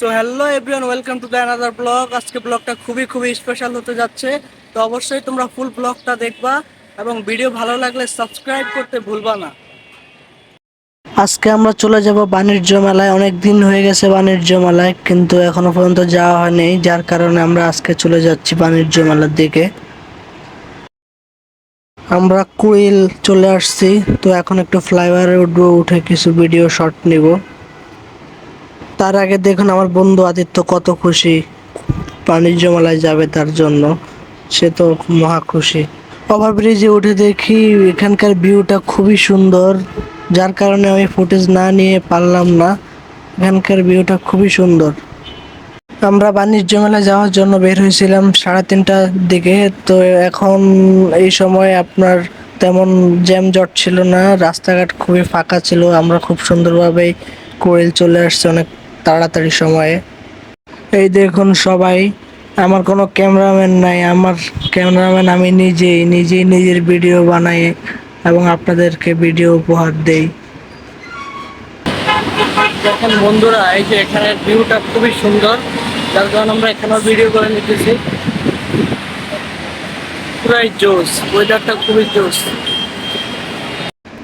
So hello everyone welcome to the another blog আজকে ব্লগটা খুবই খুবই স্পেশাল হতে যাচ্ছে। তো অবশ্যই তোমরা ফুল ব্লগটা দেখবা এবং ভিডিও ভালো লাগলে সাবস্ক্রাইব করতে ভুলবা না। আজকে আমরা চলে যাব বাণিজ্য মেলায়। অনেক দিন হয়ে গেছে বাণিজ্য মেলায়, কিন্তু এখনও পর্যন্ত যাওয়া হয়নি। যার কারণে আমরা আজকে চলে যাচ্ছি বাণিজ্য মেলার দিকে। আমরা কুইল চলে আসছি, তো এখন একটু ফ্লাইওভারে উঠবো, উঠে কিছু ভিডিও শট নিব। তার আগে দেখুন আমার বন্ধু আদিত্য কত খুশি। বাণিজ্য মেলায় যাবে তার জন্য। সে তো মহা খুশি। ওভারব্রিজে উঠে দেখি এখানকার ভিউটা খুবই সুন্দর। যার কারণে আমি ফুটেজ না নিয়ে পারলাম না। এখানকার ভিউটা খুবই সুন্দর। আমরা বাণিজ্য মেলায় যাওয়ার জন্য বের হয়েছিলাম সাড়ে তিনটার দিকে। তো এখন এই সময় আপনার তেমন জ্যাম জট ছিল না। রাস্তাঘাট খুবই ফাঁকা ছিল। আমরা খুব সুন্দরভাবেই কোয়েল চলে আসছে অনেক তাড়াতাড়ি সময়ে। এই দেখুন সবাই, আমার কোনো ক্যামেরাম্যান নাই, আমার ক্যামেরাম্যান আমি নিজেই নিজেই নিজের ভিডিও বানাই এবং আপনাদেরকে ভিডিও উপহার দেই। দেখেন বন্ধুরা, এই যে এখানের ভিউটা খুবই সুন্দর, যার কারণে আমরা এখানেও ভিডিও করে নিতেছি। পুরাই জোস ওয়েদারটা খুবই জোস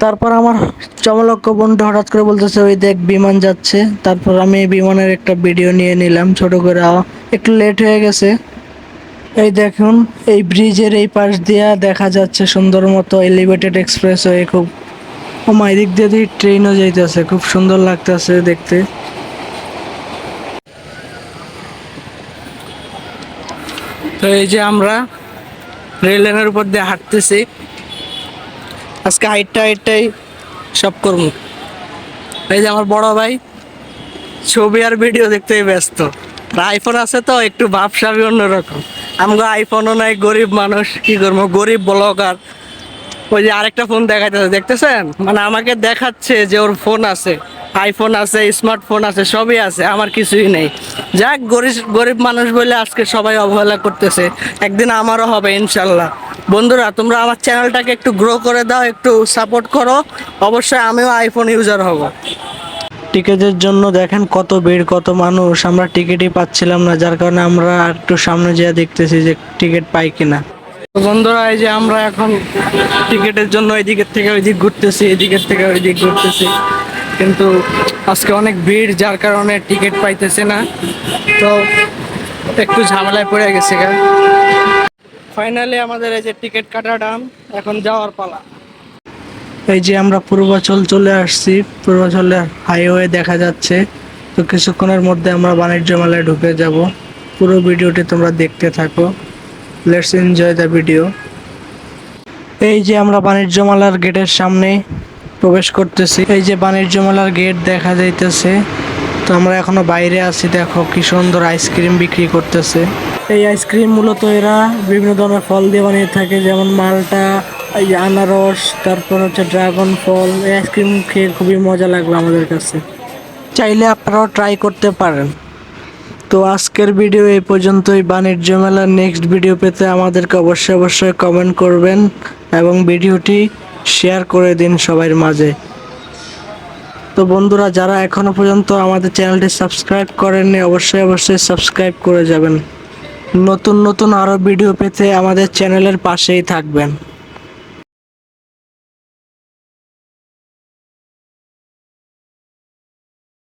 তারপর আমার চমলক্ষ বন্ধু হঠাৎ করে বলতেছে, ওই দেখ, বিমান যাচ্ছে। তারপর আমি বিমানের একটা ভিডিও নিয়ে নিলাম, ছোট করে। একটু লেট হয়ে গেছে। এই দেখুন, এই ব্রিজের এই পাশ দিয়া দেখা যাচ্ছে সুন্দর মতো এলিভেটেড এক্সপ্রেস হয়ে খুব, ও মা, এদিক দিয়ে দিয়ে ট্রেনও যাইতেছে, খুব সুন্দর লাগতেছে দেখতে। তো এই যে আমরা রেল লাইনের উপর দিয়ে হাঁটতেছি। আজকে হাইটটা হাইটটাই সব করব। এই যে আমার বড় ভাই, ছবি আর ভিডিও দেখতেই ব্যস্ত। আর আইফোন আছে তো, একটু ভাবসাবি অন্যরকম। আমি আইফোনও নাই, গরিব মানুষ, কি করব? গরিব ব্লগার ওই যে আরেকটা ফোন দেখাইতেছে, দেখতেছেন? মানে আমাকে দেখাচ্ছে যে ওর ফোন আছে। আইফোন আছে স্মার্টফোন আছে সবই আছে আমার কিছুই নেই। যাক গরিব গরিব মানুষ বলে আজকে সবাই অবহেলা করতেছে একদিন আমারও হবে ইনশাল্লাহ। বন্ধুরা তোমরা আমার চ্যানেলটাকে একটু গ্রো করে দাও একটু সাপোর্ট করো অবশ্যই আমিও আইফোন ইউজার হব। টিকিটের জন্য দেখেন কত ভিড় কত মানুষ আমরা টিকিটই পাচ্ছিলাম না যার কারণে আমরা একটু সামনে যেয়ে দেখতেছি যে টিকিট পাই কিনা। বন্ধুরা এই যে আমরা এখন টিকিটের জন্য এদিকের থেকে ওইদিক ঘুরতেছি এদিকের থেকে ওইদিক ঘুরতেছি। কিন্তু আজকে অনেক ভিড়, যার কারণে টিকিট পাইতেছে না। তো একটু ঝামেলায় পড়ে গেছে ফাইনালি আমাদের এই যে টিকিট কাটা দাম, এখন যাওয়ার পালা। এই যে আমরা পূর্বাচল চলে আসছি, পূর্বাচলের হাইওয়ে দেখা যাচ্ছে। তো কিছুক্ষণের মধ্যে আমরা বাণিজ্য মেলায় ঢুকে যাব। পুরো ভিডিওটি তোমরা দেখতে থাকো। লেটস এনজয় দ্য ভিডিও এই যে আমরা বাণিজ্য মেলার গেটের সামনে প্রবেশ করতেছি। এই যে বাণিজ্য মেলার গেট দেখা যাইতেছে। তো আমরা এখনও বাইরে আছি, দেখো কি সুন্দর আইসক্রিম বিক্রি করতেছে। এই আইসক্রিম মূলত এরা বিভিন্ন ধরনের ফল দিয়ে বানিয়ে থাকে, যেমন মালটা, এই আনারস, তারপর হচ্ছে ড্রাগন ফল। এই আইসক্রিম খেয়ে খুবই মজা লাগল আমাদের কাছে। চাইলে আপনারাও ট্রাই করতে পারেন। তো আজকের ভিডিও এই পর্যন্তই। বাণিজ্য মেলার নেক্সট ভিডিও পেতে আমাদেরকে অবশ্যই অবশ্যই কমেন্ট করবেন এবং ভিডিওটি শেয়ার করে দিন সবার মাঝে। তো বন্ধুরা, যারা এখনও পর্যন্ত আমাদের চ্যানেলটি সাবস্ক্রাইব করেননি, অবশ্যই অবশ্যই সাবস্ক্রাইব করে যাবেন। নতুন নতুন আরও ভিডিও পেতে আমাদের চ্যানেলের পাশেই থাকবেন।